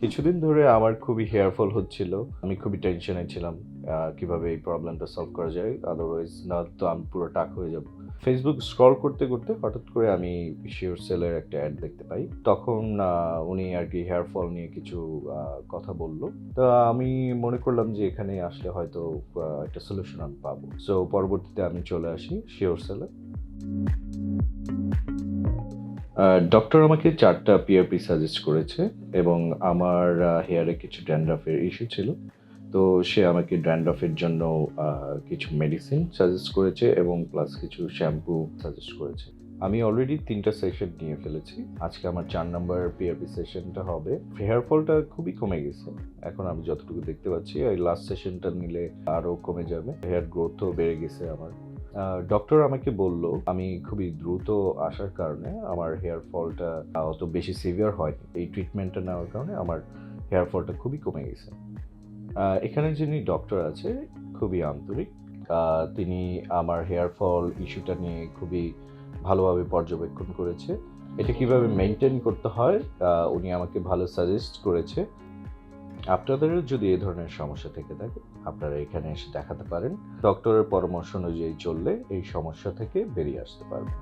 কিছুদিন ধরে আমার খুবই হেয়ার ফল হচ্ছিল। আমি খুবই টেনশনে ছিলাম কীভাবে এই প্রবলেমটা সলভ করা যায়। আদারওয়াইজ না তো আমি পুরো টাক হয়ে যাব। ফেসবুক স্ক্রল করতে করতে হঠাৎ করে আমি শিওর সেলের একটা অ্যাড দেখতে পাই। তখন উনি আর কি হেয়ার ফল নিয়ে কিছু কথা বলল। তো আমি মনে করলাম যে এখানে আসলে হয়তো একটা সলিউশন আমি পাবো। সো পরবর্তীতে আমি চলে আসি শিওর সেলে ডক্টর আমাকে চারটা পিআরপি সাজেস্ট করেছে এবং আমার হেয়ারে কিছু ড্যান্ড্রাফের ইস্যু ছিল। তো সে আমাকে ড্যান্ড্রাফের জন্য কিছু মেডিসিন সাজেস্ট করেছে এবং প্লাস কিছু শ্যাম্পু সাজেস্ট করেছে। আমি অলরেডি তিনটা সেশন নিয়ে ফেলেছি। আজকে আমার চার নাম্বার পিআরপি সেশনটা হবে। হেয়ার ফলটা খুবই কমে গেছে। এখন আমি যতটুকু দেখতে পাচ্ছি, এই লাস্ট সেশনটা নিলে আরও কমে যাবে। হেয়ার গ্রোথও বেড়ে গেছে আমার। ডক্টর আমাকে বলল, আমি খুবই দ্রুত আসার কারণে আমার হেয়ার ফলটা অত বেশি সিভিয়ার হয়নি। এই ট্রিটমেন্টটা নেওয়ার কারণে আমার হেয়ার ফলটা খুবই কমে গেছে। এখানে যিনি ডক্টর আছে, খুবই আন্তরিক। তিনি আমার হেয়ার ফল ইস্যুটা নিয়ে খুবই ভালোভাবে পর্যবেক্ষণ করেছে। এটা কীভাবে মেনটেন করতে হয় উনি আমাকে ভালো সাজেস্ট করেছে। আপনাদেরও যদি এ ধরনের সমস্যা থেকে থাকে, আপনারা এখানে এসে দেখাতে পারেন। ডক্টরের পরামর্শ অনুযায়ী চললে এই সমস্যা থেকে বেরিয়ে আসতে পারবেন।